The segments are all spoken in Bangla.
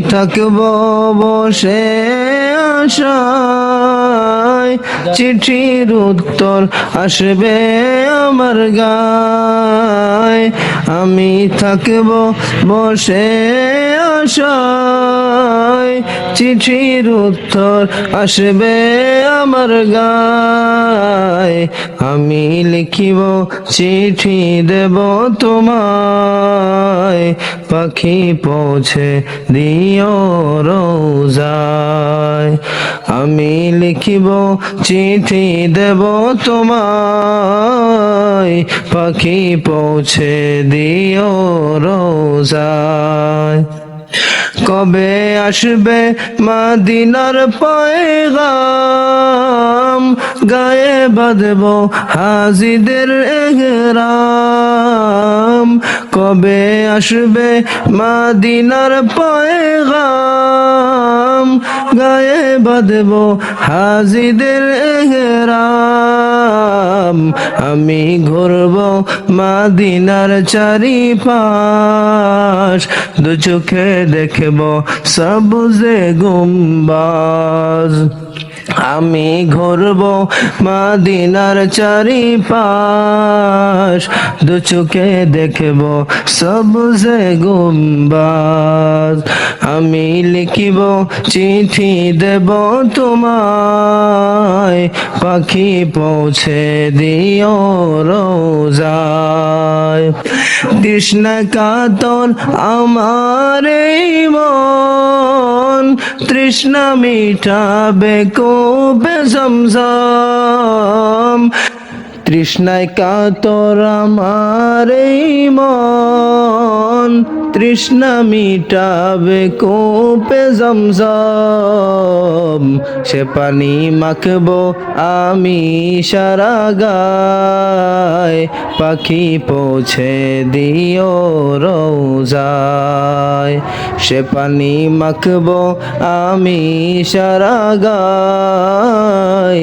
থাকব বসে আশায়। চিঠির উত্তর আসবে আমার গায়। আমি থাকব বসে আশায়। চিঠির উত্তর আসবে আমার গায়। আমি লিখিব চিঠি দেব তোমায়। পাখি পৌঁছে দিও রোজায়। আমি লিখিব, চিঠি দেব তোমায়। পাখি পৌঁছে দিও রোজায়। কবে আসবে মাদিনার পয়গাম? গায়ে বাঁধব হাজিদের এগরাম কবে আসবে মাদিনার পয়গাম? গায়ে বাঁধব হাজিদের এগরাম আমি ঘুরব মাদিনার চারি পাশ দু চোখে দেখব সবুজে গুম্বাজ। আমি ঘুরব মাদিনার চারি পাশ দু চোখে দেখব সবুজে গুম্বাজ। আমি লিখিব, চিঠি দেব তোমায়, পাখি পৌঁছে দিও রোজায়। কৃষ্ণ কাতর আমার মন তৃষ্ণা মিটাবে কোবে জমজম? তৃষ্ণায় কাতর আমার মন। তৃষ্ণা মিটাবে কোপে জমজম। সে পানি মাখবো আমি সারা গায় পাখি পৌঁছে দিও রোজায়। সে পানি মাখবো আমি সারা গায়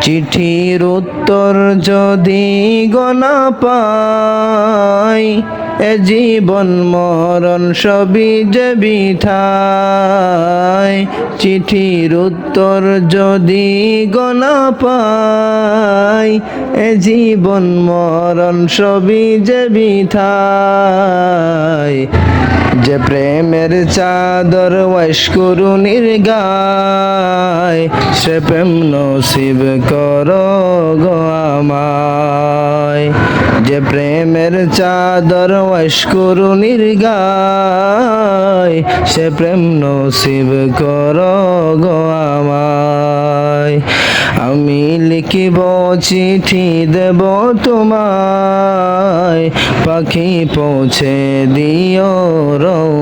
চিঠির উত্তর যদি গনা পাই এ জীবন মরণ সবই যে বিঠাই। চিঠির উত্তর যদি গনা পাই, এ জীবন মরণ সবই যে বিঠাই। যে প্রেমের চাদর ওয়াইশকুরুনির গায় সে প্রেম নসিব কর গো আমায়। যে প্রেমের চাদর ওয়াইশকুরুনির গায় সে প্রেম নসিব কর গো আমায়। আমি লিখিব চিঠি দেব তোমায়, পাখি পৌঁছে দিও রৌ